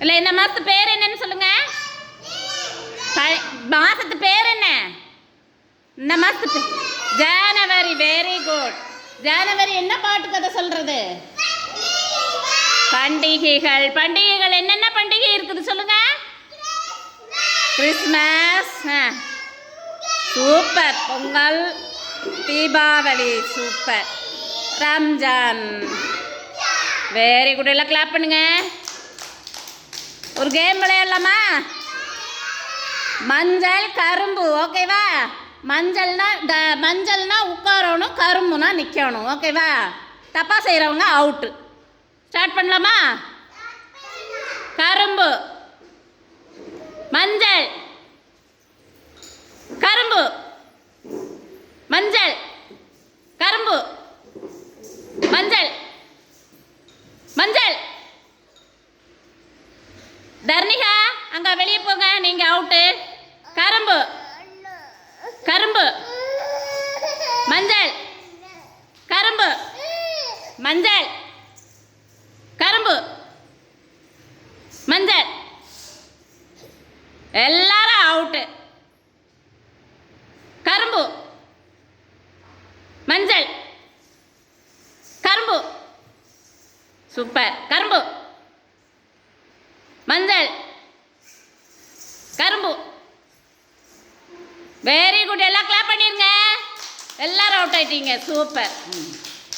இல்லை இந்த மாதத்து பேர் என்னன்னு சொல்லுங்க. ப- பேர் என்ன? இந்த மாதத்து ஜனவரி வெரி குட் ஜனவரி என்ன பாட்டு கதை சொல்றது? பண்டிகைகள். பண்டிகைகள் என்னென்ன பண்டிகை இருக்குது சொல்லுங்க? கிறிஸ்மஸ். ஆ. Super. Pongal Deepavali super. Ramzan. Very good எல்லாம் கிளாப் பண்ணுங்க. ஒரு கேம் விளையாடலாமா? மஞ்சள் கரும்பு ஓகேவா மஞ்சள்னா ட மஞ்சள்னா உட்காரணும் கரும்புனா நிற்கணும் ஓகேவா தப்பாக செய்கிறவங்க அவுட்டு ஸ்டார்ட் பண்ணலாமா? கரும்பு. மஞ்சள் கரும்பு மஞ்சள் கரும்பு மஞ்சள் மஞ்சள் தர்ணிகா அங்கே வெளியே போங்க நீங்கள் அவுட்டு கரும்பு. கரும்பு. மஞ்சள். கரும்பு. மஞ்சள். கரும்பு. மஞ்சள். எல்லாரும் அவுட்டு கரும்பு. மஞ்சள். கரும்பு. சூப்பர். கரும்பு மஞ்சள் கரும்பு. வெரி குட் எல்லாம் கிளாப் பண்ணிருங்க. எல்லாரும் அவுட் ஆயிட்டீங்க. சூப்பர் ம்